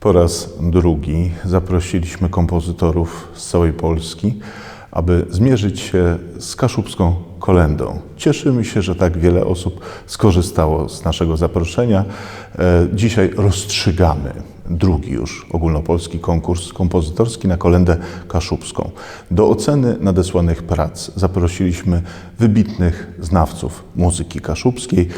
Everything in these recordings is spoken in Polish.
Po raz drugi zaprosiliśmy kompozytorów z całej Polski, aby zmierzyć się z kaszubską kolendą. Cieszymy się, że tak wiele osób skorzystało z naszego zaproszenia. E, Dzisiaj rozstrzygamy drugi już ogólnopolski konkurs kompozytorski na kolendę kaszubską. Do oceny nadesłanych prac zaprosiliśmy wybitnych znawców muzyki kaszubskiej.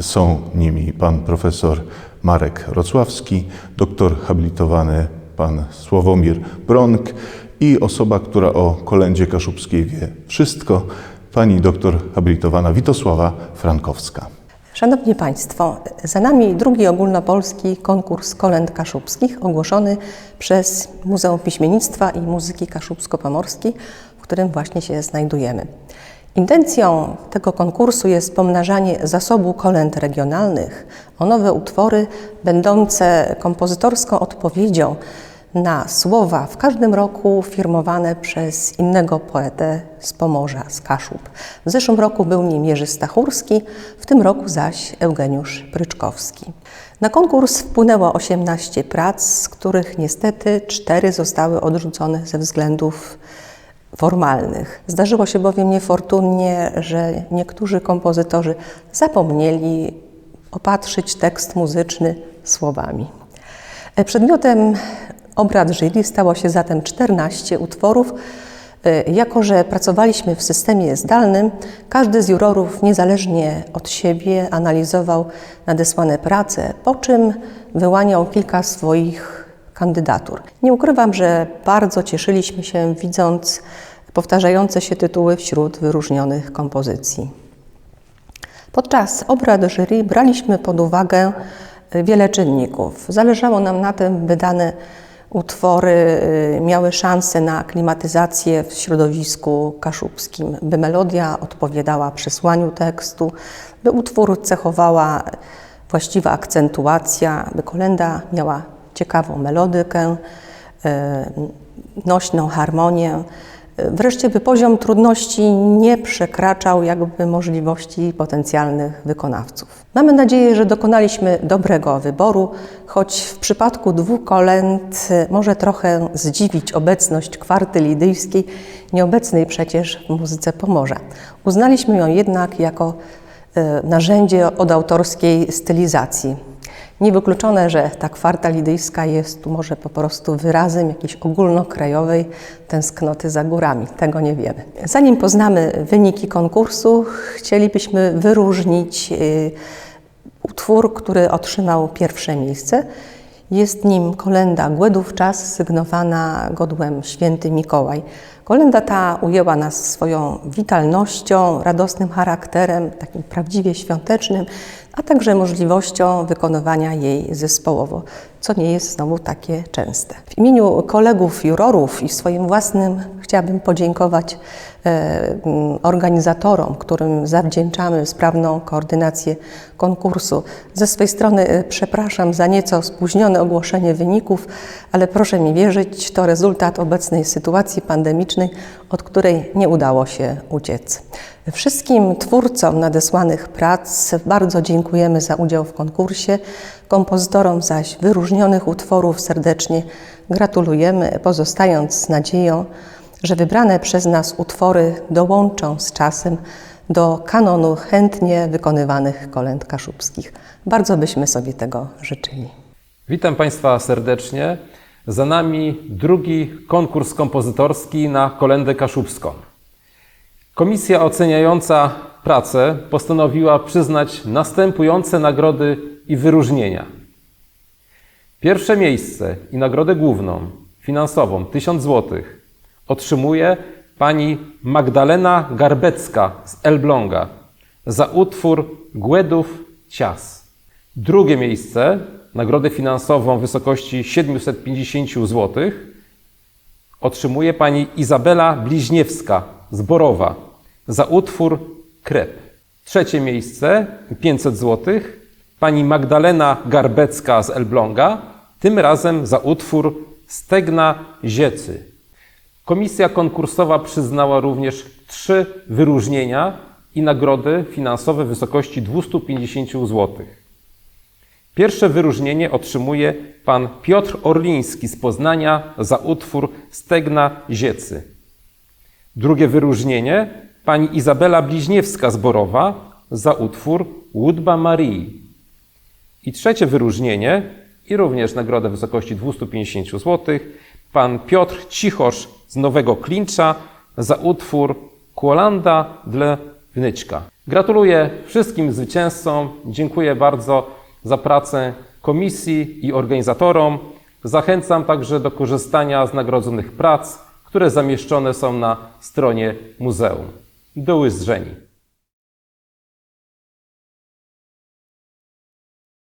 Są nimi pan profesor Marek Rocławski, doktor habilitowany pan Sławomir Bronk i osoba, która o kolendzie kaszubskiej wie wszystko, pani doktor habilitowana Witosława Frankowska. Szanowni Państwo, za nami drugi ogólnopolski konkurs kolęd kaszubskich ogłoszony przez Muzeum Piśmiennictwa i Muzyki Kaszubsko-Pomorskiej, w którym właśnie się znajdujemy. Intencją tego konkursu jest pomnażanie zasobu kolęd regionalnych o nowe utwory będące kompozytorską odpowiedzią na słowa w każdym roku firmowane przez innego poetę z Pomorza, z Kaszub. W zeszłym roku był nim Jerzy Stachurski, w tym roku zaś Eugeniusz Pryczkowski. Na konkurs wpłynęło 18 prac, z których niestety 4 zostały odrzucone ze względów formalnych. Zdarzyło się bowiem niefortunnie, że niektórzy kompozytorzy zapomnieli opatrzyć tekst muzyczny słowami. Przedmiotem obrad jury stało się zatem 14 utworów. Jako, że pracowaliśmy w systemie zdalnym, każdy z jurorów niezależnie od siebie analizował nadesłane prace, po czym wyłaniał kilka swoich kandydatur. Nie ukrywam, że bardzo cieszyliśmy się widząc powtarzające się tytuły wśród wyróżnionych kompozycji. Podczas obrad jury braliśmy pod uwagę wiele czynników. Zależało nam na tym, by dane utwory miały szansę na aklimatyzację w środowisku kaszubskim, by melodia odpowiadała przesłaniu tekstu, by utwór cechowała właściwa akcentuacja, by kolenda miała ciekawą melodykę, nośną harmonię. Wreszcie, by poziom trudności nie przekraczał jakby możliwości potencjalnych wykonawców. Mamy nadzieję, że dokonaliśmy dobrego wyboru, choć w przypadku dwóch kolęd może trochę zdziwić obecność kwarty lidyjskiej, nieobecnej przecież w muzyce Pomorza. Uznaliśmy ją jednak jako narzędzie od autorskiej stylizacji. Niewykluczone, że ta kwarta lidyjska jest tu może po prostu wyrazem jakiejś ogólnokrajowej tęsknoty za górami. Tego nie wiemy. Zanim poznamy wyniki konkursu, chcielibyśmy wyróżnić y, utwór, który otrzymał pierwsze miejsce. Jest nim kolenda Głedów Czas, sygnowana godłem Święty Mikołaj. Kolenda ta ujęła nas swoją witalnością, radosnym charakterem, takim prawdziwie świątecznym, a także możliwością wykonywania jej zespołowo, co nie jest znowu takie częste. W imieniu kolegów jurorów i swoim własnym chciałabym podziękować e, organizatorom, którym zawdzięczamy sprawną koordynację konkursu. Ze swojej strony e, przepraszam za nieco spóźnione ogłoszenie wyników, ale proszę mi wierzyć, to rezultat obecnej sytuacji pandemicznej, od której nie udało się uciec. Wszystkim twórcom nadesłanych prac bardzo dziękujemy za udział w konkursie, kompozytorom zaś wyróżnionych utworów serdecznie gratulujemy, pozostając z nadzieją, że wybrane przez nas utwory dołączą z czasem do kanonu chętnie wykonywanych kolęd kaszubskich. Bardzo byśmy sobie tego życzyli. Witam Państwa serdecznie. Za nami drugi konkurs kompozytorski na kolendę kaszubską. Komisja oceniająca pracę postanowiła przyznać następujące nagrody i wyróżnienia. Pierwsze miejsce i nagrodę główną, finansową 1000 zł, otrzymuje pani Magdalena Garbecka z Elbląga za utwór Głedów Cias. Drugie miejsce, nagrodę finansową w wysokości 750 zł, otrzymuje pani Izabela Bliźniewska z Borowa za utwór Krep. Trzecie miejsce, 500 zł, pani Magdalena Garbecka z Elbląga, tym razem za utwór Stegna Ziecy. Komisja konkursowa przyznała również trzy wyróżnienia i nagrody finansowe w wysokości 250 zł. Pierwsze wyróżnienie otrzymuje pan Piotr Orliński z Poznania za utwór Stegna Ziecy. Drugie wyróżnienie pani Izabela Bliźniewska z Borowa za utwór Łudba Marii. I trzecie wyróżnienie, i również nagrodę w wysokości 250 zł, pan Piotr Cichosz z Nowego Klincza za utwór Kuolanda dla Wnyćka. Gratuluję wszystkim zwycięzcom, dziękuję bardzo za pracę komisji i organizatorom. Zachęcam także do korzystania z nagrodzonych prac, które zamieszczone są na stronie muzeum. Do usłyszenia.